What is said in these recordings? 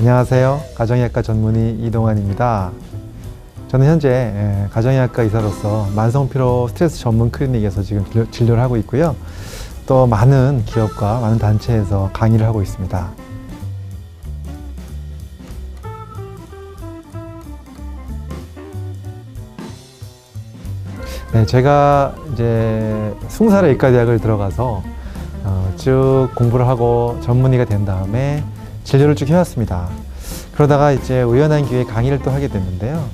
안녕하세요. 가정의학과 전문의 이동환입니다. 저는 현재 예, 가정의학과 의사로서 만성피로 스트레스 전문 클리닉에서 지금 진료- 진료를 하고 있고요. 또 많은 기업과 많은 단체에서 강의를 하고 있습니다. 네, 제가 이제 20살에 의과대학을 들어가서 어, 쭉 공부를 하고 전문의가 된 다음에 진료를 쭉 해왔습니다. 그러다가 이제 우연한 기회에 강의를 또 하게 됐는데요.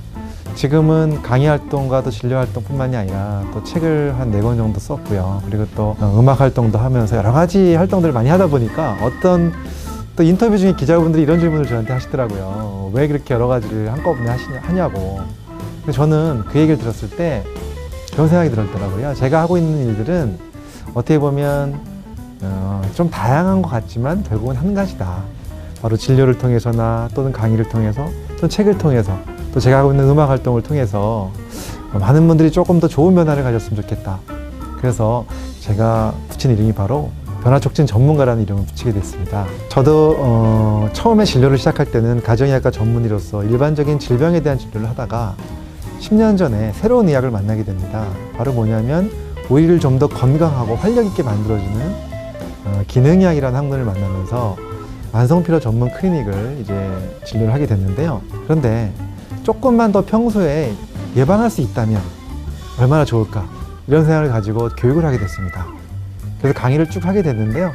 지금은 강의 활동과 또 진료 활동뿐만이 아니라 또 책을 한 네 권 정도 썼고요. 그리고 또 어, 음악 활동도 하면서 여러 가지 활동들을 많이 하다 보니까 어떤 또 인터뷰 중에 기자분들이 이런 질문을 저한테 하시더라고요. 왜 그렇게 여러 가지를 한꺼번에 하시냐, 하냐고. 저는 그 얘기를 들었을 때 그런 생각이 들었더라고요. 제가 하고 있는 일들은 어떻게 보면 어, 좀 다양한 것 같지만 결국은 한 가지다. 바로 진료를 통해서나 또는 강의를 통해서 또는 책을 통해서 또 제가 하고 있는 음악 활동을 통해서 많은 분들이 조금 더 좋은 변화를 가졌으면 좋겠다. 그래서 제가 붙인 이름이 바로 변화 촉진 전문가라는 이름을 붙이게 됐습니다. 저도 어, 처음에 진료를 시작할 때는 가정의학과 전문의로서 일반적인 질병에 대한 진료를 하다가 10년 전에 새로운 의학을 만나게 됩니다. 바로 뭐냐면 우리를 좀 더 건강하고 활력 있게 만들어주는 어, 기능의학이라는 학문을 만나면서 만성피로 전문 클리닉을 이제 진료를 하게 됐는데요. 그런데 조금만 더 평소에 예방할 수 있다면 얼마나 좋을까 이런 생각을 가지고 교육을 하게 됐습니다. 그래서 강의를 쭉 하게 됐는데요.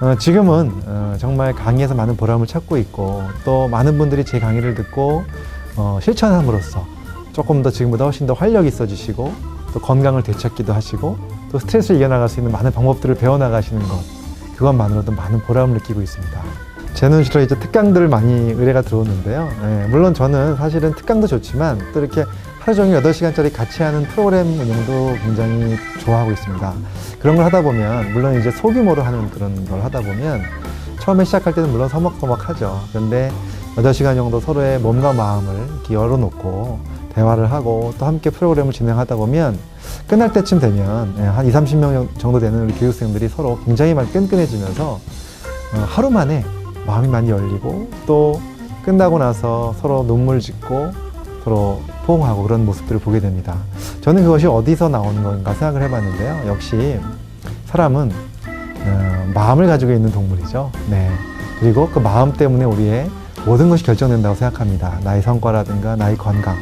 어, 지금은 어, 정말 강의에서 많은 보람을 찾고 있고 또 많은 분들이 제 강의를 듣고 어, 실천함으로써 조금 더 지금보다 훨씬 더 활력이 있어지시고 또 건강을 되찾기도 하시고 또 스트레스를 이겨나갈 수 있는 많은 방법들을 배워나가시는 것 그것만으로도 많은 보람을 느끼고 있습니다. 제 눈시로 이제 특강들을 많이 의뢰가 들어오는데요. 예, 물론 저는 사실은 특강도 좋지만 또 이렇게 하루 종일 8시간짜리 같이 하는 프로그램 운영도 굉장히 좋아하고 있습니다. 그런 걸 하다 보면, 물론 이제 소규모로 하는 그런 걸 하다 보면, 처음에 시작할 때는 물론 서먹서먹하죠. 그런데 8시간 정도 서로의 몸과 마음을 이렇게 열어놓고 대화를 하고 또 함께 프로그램을 진행하다 보면 끝날 때쯤 되면 예, 한 2, 30명 정도 되는 우리 교육생들이 서로 굉장히 많이 끈끈해지면서 어, 하루 만에 마음이 많이 열리고 또 끝나고 나서 서로 눈물 짓고 서로 포옹하고 그런 모습들을 보게 됩니다. 저는 그것이 어디서 나오는 건가 생각을 해봤는데요. 역시 사람은 어, 마음을 가지고 있는 동물이죠. 네. 그리고 그 마음 때문에 우리의 모든 것이 결정된다고 생각합니다. 나의 성과라든가 나의 건강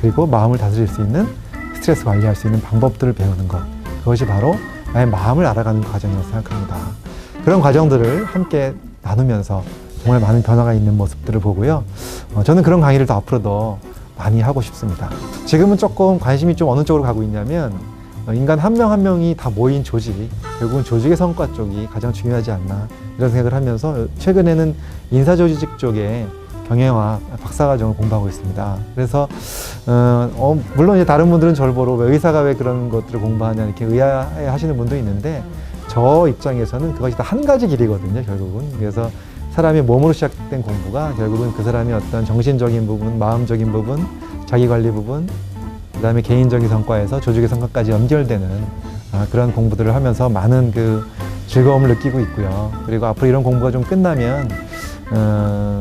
그리고 마음을 다스릴 수 있는 스트레스 관리할 수 있는 방법들을 배우는 것 그것이 바로 나의 마음을 알아가는 과정이라고 생각합니다. 그런 과정들을 함께 나누면서 정말 많은 변화가 있는 모습들을 보고요. 어, 저는 그런 강의를 더 앞으로도 많이 하고 싶습니다. 지금은 조금 관심이 좀 어느 쪽으로 가고 있냐면 어, 인간 한명한 명이 다 모인 조직, 결국은 조직의 성과 쪽이 가장 중요하지 않나 이런 생각을 하면서 최근에는 인사조직 쪽에 경영학 박사과정을 공부하고 있습니다. 그래서 어, 어, 물론 이제 다른 분들은 저를 보러 왜 의사가 왜 그런 것들을 공부하냐 이렇게 의아해 하시는 분도 있는데 저 입장에서는 그것이 다 한 가지 길이거든요, 결국은. 그래서 사람의 몸으로 시작된 공부가 결국은 그 사람의 어떤 정신적인 부분, 마음적인 부분, 자기 관리 부분, 그 다음에 개인적인 성과에서 조직의 성과까지 연결되는 아, 그런 공부들을 하면서 많은 그 즐거움을 느끼고 있고요. 그리고 앞으로 이런 공부가 좀 끝나면, 어,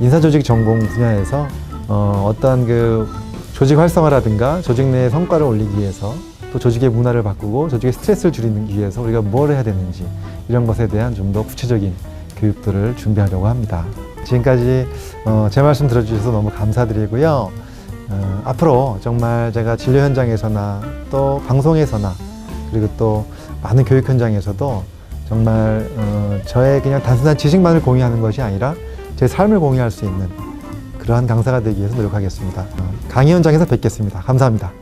인사조직 전공 분야에서 어, 어떠한 그 조직 활성화라든가 조직 내의 성과를 올리기 위해서 또 조직의 문화를 바꾸고 조직의 스트레스를 줄이기 위해서 우리가 뭘 해야 되는지 이런 것에 대한 좀 더 구체적인 교육들을 준비하려고 합니다. 지금까지 어, 제 말씀 들어주셔서 너무 감사드리고요. 어, 앞으로 정말 제가 진료 현장에서나 또 방송에서나 그리고 또 많은 교육 현장에서도 정말 어, 저의 그냥 단순한 지식만을 공유하는 것이 아니라 제 삶을 공유할 수 있는 그러한 강사가 되기 위해서 노력하겠습니다. 어, 강의 현장에서 뵙겠습니다. 감사합니다.